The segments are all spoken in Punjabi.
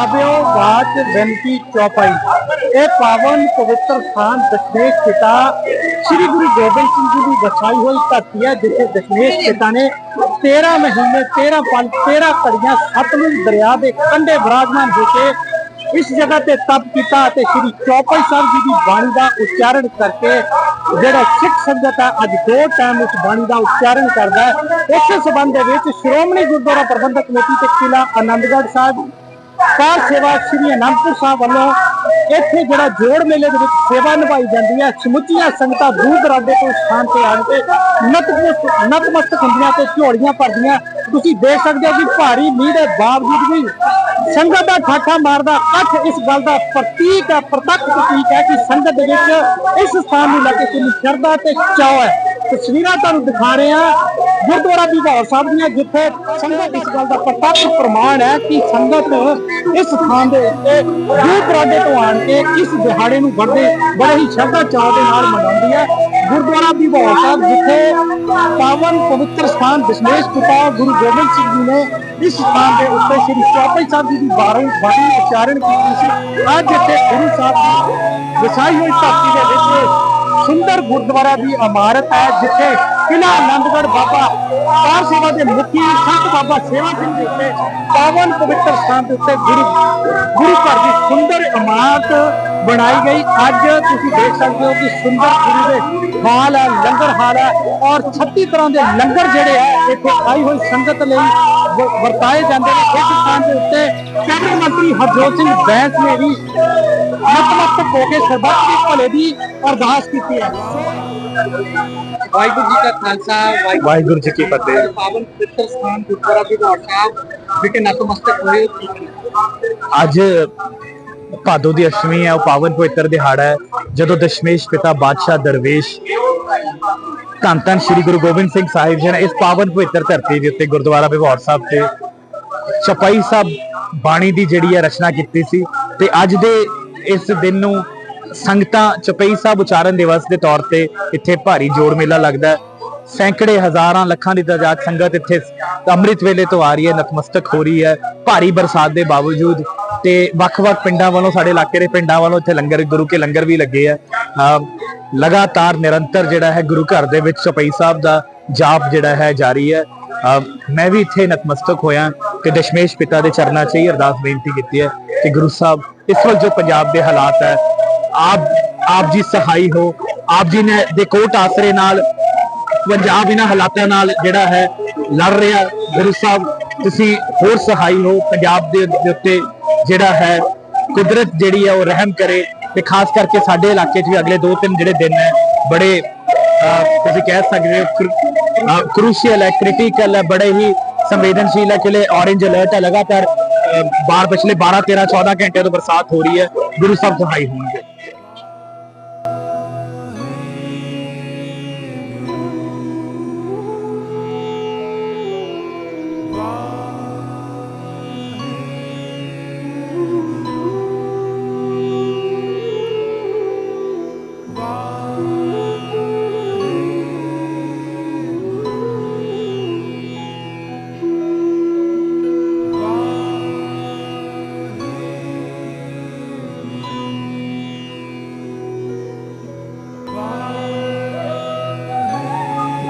ਆਵਿਓ ਬਾਤ ਬੇਨਤੀ ਚੌਪਾਈ। ਇਹ ਪਾਵਨ ਪਵਿੱਤਰ ਸਥਾਨ ਦਸ਼ਮੇਸ਼ ਪਿਤਾ ਸ੍ਰੀ ਗੁਰੂ ਗੋਬਿੰਦ ਸਿੰਘ ਜੀ ਦੀ ਵਸਾਈ ਹੋਈ ਧਰਤੀ ਹੈ, ਜਿੱਥੇ ਦਸ਼ਮੇਸ਼ ਪਿਤਾ ਨੇ 13 ਮਹੀਨੇ 13 ਪਲ 13 ਘੜੀਆਂ ਸਤਲੁਜ ਦਰਿਆ ਦੇ ਕੰਢੇ ਵਿਰਾਜਮਾਨ ਹੋ ਕੇ ਇਸ ਜਗ੍ਹਾ ਤੇ ਤਪ ਕੀਤਾ ਅਤੇ ਸ੍ਰੀ ਚੌਪਈ ਸਾਹਿਬ ਜੀ ਦੀ ਬਾਣੀ ਦਾ ਉਚਾਰਨ ਕਰਕੇ ਜਿਹੜਾ ਸਿੱਖ ਸੰਗਤ ਹੈ, ਅੱਜ ਦੋ ਟਾਈਮ ਉਸ ਬਾਣੀ ਦਾ ਉਚਾਰਨ ਕਰਦਾ ਹੈ। ਇਸੇ ਸਬੰਧ ਦੇ ਵਿੱਚ ਸ਼੍ਰੋਮਣੀ ਗੁਰਦੁਆਰਾ ਪ੍ਰਬੰਧਕ ਕਮੇਟੀ ਤੇ ਕਿਲਾ ਆਨੰਦਗੜ੍ਹ ਸਾਹਿਬ ਕਾਰ ਸੇਵਾ ਸ੍ਰੀ ਅਨੰਦਪੁਰ ਸਾਹਿਬ ਵੱਲੋਂ ਇੱਥੇ ਜਿਹੜਾ ਜੋੜ ਮੇਲੇ ਦੇ ਵਿੱਚ ਸੇਵਾ ਨਿਭਾਈ ਜਾਂਦੀ ਹੈ, ਸਮੁੱਚੀਆਂ ਸੰਗਤਾਂ ਦੂਰ ਦਰਾਡੇ ਤੋਂ ਸਥਾਨ ਤੇ ਆਣ ਕੇ ਨਤਮਸਤਕ ਹੁੰਦੀਆਂ ਤੇ ਝੋਲੀਆਂ ਭਰਦੀਆਂ। ਤੁਸੀਂ ਦੇਖ ਸਕਦੇ ਹੋ ਕਿ ਭਾਰੀ ਮੀਂਹ ਦੇ ਬਾਵਜੂਦ ਵੀ ਸੰਗਤ ਦਾ ਠਾਠਾ ਮਾਰਦਾ ਇਕੱਠ ਇਸ ਗੱਲ ਦਾ ਪ੍ਰਤੀਕ ਹੈ, ਪ੍ਰਤੱਖ ਪ੍ਰਤੀਕ ਹੈ ਕਿ ਸੰਗਤ ਦੇ ਵਿੱਚ ਇਸ ਸਥਾਨ ਨੂੰ ਲੈ ਕੇ ਕਿੰਨੀ ਸ਼ਰਧਾ ਤੇ ਚਾਅ ਹੈ। ਤਸਵੀਰਾਂ ਤੁਹਾਨੂੰ ਦਿਖਾ ਰਹੇ ਹਾਂ। ਗੁਰਦੁਆਰਾ ਬਿਹਾਰ ਸਾਹਿਬ ਦੀਆਂ, ਜਿੱਥੇ ਸੰਗਤ ਇਸ ਗੱਲ ਦਾ ਪ੍ਰਤੱਖ ਪ੍ਰਮਾਣ ਹੈ ਕਿ ਸੰਗਤ ਇਸ ਸਥਾਨ ਦੇ ਉੱਤੇ ਦੂਰ ਦਰਾਡੇ ਤੋਂ ਆਣ ਕੇ ਇਸ ਦਿਹਾੜੇ ਨੂੰ ਬੜੇ ਬੜੇ ਹੀ ਸ਼ਰਧਾ ਚਾਅ ਦੇ ਨਾਲ ਮਨਾਉਂਦੀ ਹੈ। ਗੁਰਦੁਆਰਾ ਬਿਹਾਰ ਸਾਹਿਬ, ਜਿੱਥੇ ਪਾਵਨ ਪਵਿੱਤਰ ਸਥਾਨ ਦਸ਼ਮੇਸ਼ ਪਿਤਾ ਗੁਰੂ ਗੋਬਿੰਦ ਸਿੰਘ ਜੀ ਨੇ ਇਸ ਸਥਾਨ ਦੇ ਉੱਤੇ ਸ੍ਰੀ ਚੌਪਈ ਸਾਹਿਬ ਜੀ ਦੀ ਬਾਣੀ ਬਾਣੀ ਉਚਾਰਨ ਕੀਤੀ ਸੀ। ਅੱਜ ਇੱਥੇ ਗੁਰੂ ਸਾਹਿਬ ਦੀ ਵਸਾਈ ਹੋਈ ਧਰਤੀ ਦੇ ਵਿੱਚ ਸੁੰਦਰ ਗੁਰਦੁਆਰਾ ਦੀ ਇਮਾਰਤ ਹੈ, ਜਿੱਥੇ ਕਿਲਾ ਆਨੰਦਗੜ੍ਹ ਬਾਬਾ ਕਾਰ ਸੇਵਾ ਦੇ ਮੁਖੀ ਸੰਤ ਬਾਬਾ ਸੇਵਾ ਸਿੰਘ ਜੀ ਉੱਤੇ ਪਾਵਨ ਪਵਿੱਤਰ ਸਥਾਨ ਦੇ ਉੱਤੇ ਗੁਰੂ ਗੁਰੂ ਘਰ ਦੀ ਸੁੰਦਰ ਇਮਾਰਤ ਬਣਾਈ ਗਈ। ਅੱਜ ਤੁਸੀਂ ਦੇਖ ਸਕਦੇ ਹੋ ਕਿ ਸੁੰਦਰ ਗੁਰੂ ਦੇ ਹਾਲ ਹੈ, ਲੰਗਰ ਹਾਲ ਹੈ ਔਰ 36 ਤਰ੍ਹਾਂ ਦੇ ਲੰਗਰ ਜਿਹੜੇ ਹੈ, ਇੱਥੇ ਆਈ ਹੋਈ ਸੰਗਤ ਲਈ ਵਰਤਾਏ ਜਾਂਦੇ ਨੇ। ਇਸ ਸਥਾਨ ਦੇ ਉੱਤੇ ਮੰਤਰੀ ਹਰਜੋਤ ਸਿੰਘ ਬੈਂਸ ਨੇ ਵੀ ਨਤਮਸਤਕ ਹੋ ਕੇ ਸਰਬੱਤ ਦੀ ਭਲੇ ਦੀ ਅਰਦਾਸ ਕੀਤੀ ਹੈ। ਵਾਹਿਗੁਰੂ ਜੀ ਕਾ ਖਾਲਸਾ ਵਾਹਿਗੁਰੂ ਜੀ ਕੀ ਫਤਿਹ। ਪਾਵਨ ਪਵਿੱਤਰ ਸਥਾਨ ਗੁਰਦੁਆਰਾ ਬਿਹਾਰ ਸਾਹਿਬ ਵਿਖੇ ਨਤਮਸਤਕ ਹੋਏ ਅੱਜ ਭਾਦੋ ਦੀ ਅਸ਼ਟਮੀ ਹੈ ਉਹ ਪਾਵਨ ਪਵਿੱਤਰ ਦਿਹਾੜਾ ਹੈ ਜਦੋਂ ਦਸ਼ਮੇਸ਼ ਪਿਤਾ ਬਾਦਸ਼ਾਹ ਦਰਵੇਸ਼ ਧੰਨ ਧੰਨ ਸ੍ਰੀ ਗੁਰੂ ਗੋਬਿੰਦ ਸਿੰਘ ਸਾਹਿਬ ਜੀ ਨੇ ਇਸ ਪਾਵਨ ਪਵਿੱਤਰ ਧਰਤੀ ਦੇ ਉੱਤੇ ਗੁਰਦੁਆਰਾ ਬਿਹਾਰ ਸਾਹਿਬ ਤੇ ਚਪਾਈ ਸਾਹਿਬ ਬਾਣੀ ਦੀ ਜਿਹੜੀ ਹੈ ਰਚਨਾ ਕੀਤੀ ਸੀ ਤੇ ਅੱਜ ਦੇ ਇਸ ਦਿਨ ਨੂੰ ਸੰਗਤਾਂ ਚਪਈ ਸਾਹਿਬ ਉਚਾਰਨ ਦਿਵਸ ਦੇ ਤੌਰ ਤੇ ਇੱਥੇ ਭਾਰੀ ਜੋੜ ਮੇਲਾ ਲੱਗਦਾ ਹੈ। ਸੈਂਕੜੇ ਹਜ਼ਾਰਾਂ ਲੱਖਾਂ ਦੀ ਤਾਦਾਦ ਸੰਗਤ ਇੱਥੇ ਅੰਮ੍ਰਿਤ ਵੇਲੇ ਤੋਂ ਆ ਰਹੀ ਹੈ, ਨਤਮਸਤਕ ਹੋ ਰਹੀ ਹੈ, ਭਾਰੀ ਬਰਸਾਤ ਦੇ ਬਾਵਜੂਦ ਤੇ ਵੱਖ-ਵੱਖ ਪਿੰਡਾਂ ਵੱਲੋਂ, ਸਾਡੇ ਇਲਾਕੇ ਦੇ ਪਿੰਡਾਂ ਵੱਲੋਂ ਇੱਥੇ ਲੰਗਰ, ਗੁਰੂ ਕੇ ਲੰਗਰ ਵੀ ਲੱਗੇ ਆ। ਅਹ ਲਗਾਤਾਰ ਨਿਰੰਤਰ ਜਿਹੜਾ ਹੈ ਗੁਰੂ ਘਰ ਦੇ ਵਿੱਚ ਚਪਈ ਸਾਹਿਬ ਦਾ ਜਾਪ ਜਿਹੜਾ ਹੈ ਜਾਰੀ ਹੈ। ਮੈਂ ਵੀ ਇੱਥੇ ਨਤਮਸਤਕ ਹੋਇਆ ਤੇ ਦਸ਼ਮੇਸ਼ ਪਿਤਾ ਦੇ ਚਰਨਾਂ 'ਚ ਹੀ ਅਰਦਾਸ ਬੇਨਤੀ ਕੀਤੀ ਹੈ ਕਿ ਗੁਰੂ ਸਾਹਿਬ, ਇਸ ਵਕਤ ਜੋ ਪੰਜਾਬ ਦੇ ਹਾਲਾਤ ਹੈ, ਆਪ ਆਪ ਜੀ ਸਹਾਈ ਹੋ, ਆਪ ਜੀ ਨੇ ਦੇ ਕੋਟ ਆਸਰੇ ਨਾਲ, ਪੰਜਾਬ ਇਹਨਾਂ ਹਾਲਾਤਾਂ ਨਾਲ ਜਿਹੜਾ ਹੈ ਲੜ ਰਿਹਾ। ਗੁਰੂ ਸਾਹਿਬ, ਤੁਸੀਂ ਹੋਰ ਸਹਾਈ ਹੋ, ਪੰਜਾਬ ਦੇ ਉੱਤੇ ਜਿਹੜਾ ਹੈ ਕੁਦਰਤ ਜਿਹੜੀ ਹੈ ਉਹ ਰਹਿਮ ਕਰੇ ਤੇ ਖਾਸ ਕਰਕੇ ਸਾਡੇ ਇਲਾਕੇ 'ਚ ਵੀ ਅਗਲੇ 2-3 ਜਿਹੜੇ ਦਿਨ ਹੈ, ਬੜੇ ਤੁਸੀਂ ਕਹਿ ਸਕਦੇ ਹੋ ਕ੍ਰੂਸ਼ੀਅਲ ਹੈ ਕ੍ਰਿਟੀਕਲ ਹੈ ਬੜੇ ਹੀ ਸੰਵੇਦਨਸ਼ੀਲ ਹੈ ਕਿ ਲਈ ਔਰੇਂਜ ਅਲਰਟ ਹੈ ਲਗਾਤਾਰ ਅਹ, ਬਾਰ ਪਿਛਲੇ 12 13 14 ਘੰਟਿਆਂ ਤੋਂ ਬਰਸਾਤ ਹੋ ਰਹੀ ਹੈ ਗੁਰੂ ਸਾਹਿਬ ਸਹਾਈ ਹੋਣਗੇ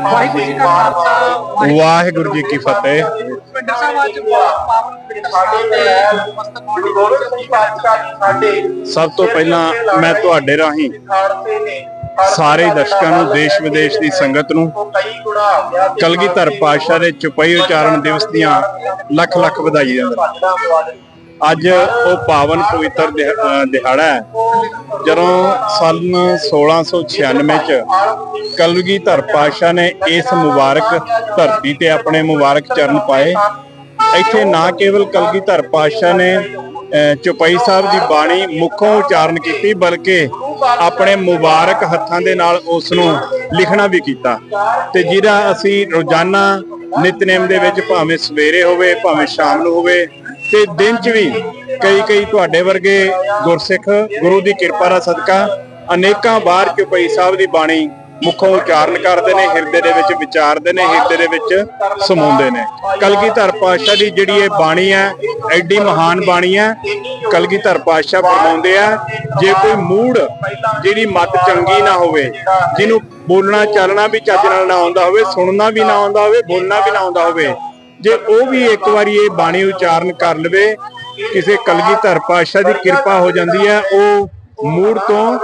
ਵਾਹਿਗੁਰੂ ਜੀ ਕਾ ਖਾਲਸਾ ਵਾਹਿਗੁਰੂ ਜੀ ਕੀ ਫਤਿਹ। ਪਿੰਡ ਸਾਹਿਬ ਅੱਜ ਪਾਵਨ ਸਭ ਤੋਂ ਪਹਿਲਾਂ ਮੈਂ ਤੁਹਾਡੇ ਰਾਹੀਂ ਸਾਰੇ ਦਰਸ਼ਕਾਂ ਨੂੰ ਦੇਸ਼ ਵਿਦੇਸ਼ ਦੀ ਸੰਗਤ ਨੂੰ ਕਲਗੀਧਰ ਪਾਤਸ਼ਾਹ ਦੇ ਚੁਪਈ ਉਚਾਰਨ ਦਿਵਸ ਦੀਆਂ ਲੱਖ ਲੱਖ ਵਧਾਈਆਂ। ਅੱਜ ਉਹ ਪਾਵਨ ਪਵਿੱਤਰ ਦਿਹਾ- ਦਿਹਾੜਾ ਹੈ। ਜਦੋਂ ਸਨ 1696 ਚ ਕਲਗੀਧਰ ਪਾਤਸ਼ਾਹ ਨੇ ਇਸ ਮੁਬਾਰਕ ਧਰਤੀ ਤੇ ਆਪਣੇ ਮੁਬਾਰਕ ਚਰਨ ਪਾਏ ਇੱਥੇ ਨਾ ਕੇਵਲ ਕਲਗੀਧਰ ਪਾਤਸ਼ਾਹ ਨੇ ਅਹ, ਸਾਹਿਬ ਦੀ ਬਾਣੀ ਮੁੱਖੋਂ ਉਚਾਰਨ ਕੀਤੀ ਬਲਕਿ ਆਪਣੇ ਮੁਬਾਰਕ ਹੱਥਾਂ ਦੇ ਨਾਲ ਉਸ ਨੂੰ ਲਿਖਣਾ ਵੀ ਕੀਤਾ। ਤੇ ਜਿਹੜਾ ਅਸੀਂ ਰੋਜ਼ਾਨਾ ਨਿਤਨੇਮ ਦੇ ਵਿੱਚ ਭਾਵੇਂ ਸਵੇਰੇ ਹੋਵੇ ਭਾਵੇਂ ਸ਼ਾਮ ਨੂੰ ਹੋਵੇ ਤੇ ਦਿਨ 'ਚ ਵੀ ਕਈ ਕਈ ਤੁਹਾਡੇ ਵਰਗੇ ਗੁਰਸਿੱਖ ਗੁਰੂ ਦੀ ਕਿਰਪਾ ਦਾ ਸਦਕਾ ਅਨੇਕਾਂ ਵਾਰ ਚੌਪਈ ਸਾਹਿਬ ਦੀ ਬਾਣੀ ਮੁਖੋਂ ਉਚਾਰਨ ਕਰਦੇ ਨੇ, ਹਿਰਦੇ ਦੇ ਵਿੱਚ ਵਿਚਾਰਦੇ ਨੇ, ਹਿਰਦੇ ਦੇ ਵਿੱਚ ਸਮਾਉਂਦੇ ਨੇ। ਕਲਗੀਧਰ ਪਾਤਸ਼ਾਹ ਦੀ ਜਿਹੜੀ ਇਹ ਬਾਣੀ ਹੈ, ਐਡੀ ਮਹਾਨ ਬਾਣੀ ਹੈ, ਕਲਗੀਧਰ ਪਾਤਸ਼ਾਹ ਫਰਮਾਉਂਦੇ ਆ, ਜੇ ਕੋਈ ਮੂੜ ਜਿਹੜੀ ਮਤ ਚੰਗੀ ਨਾ ਹੋਵੇ, ਜਿਹਨੂੰ ਬੋਲਣਾ, ਚੱਲਣਾ ਵੀ ਚੱਜ ਨਾਲ ਨਾ ਆਉਂਦਾ ਹੋਵੇ, ਸੁਣਨਾ ਵੀ ਨਾ ਆਉਂਦਾ ਹੋਵੇ, ਬੋਲਣਾ ਵੀ ਨਾ ਆਉਂਦਾ ਹੋਵੇ ਜੇ ਉਹ ਵੀ ਇੱਕ ਵਾਰੀ ਇਹ ਬਾਣੀ ਉਚਾਰਨ ਕਰ ਲਵੇ, ਕਿਸੇ ਕਲਗੀਧਰ ਪਾਤਸ਼ਾਹ ਦੀ ਕਿਰਪਾ ਹੋ ਜਾਂਦੀ ਹੈ, ਉਹ ਮੂੜ ਤੋਂ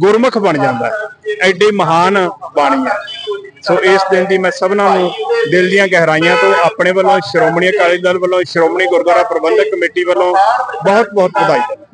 ਗੁਰਮੁਖ ਬਣ ਜਾਂਦਾ ਹੈ। ਐਡੀ ਮਹਾਨ ਬਾਣੀ ਹੈ। ਸੋ ਇਸ ਦਿਨ ਦੀ ਮੈਂ ਸਭਨਾਂ ਨੂੰ ਦਿਲ ਦੀਆਂ ਗਹਿਰਾਈਆਂ ਤੋਂ ਆਪਣੇ ਵੱਲੋਂ ਸ਼੍ਰੋਮਣੀ ਅਕਾਲੀ ਦਲ ਵੱਲੋਂ ਸ਼੍ਰੋਮਣੀ ਗੁਰਦੁਆਰਾ ਪ੍ਰਬੰਧਕ ਕਮੇਟੀ ਵੱਲੋਂ ਬਹੁਤ ਬਹੁਤ ਵਧਾਈ ਦਿੰਦਾ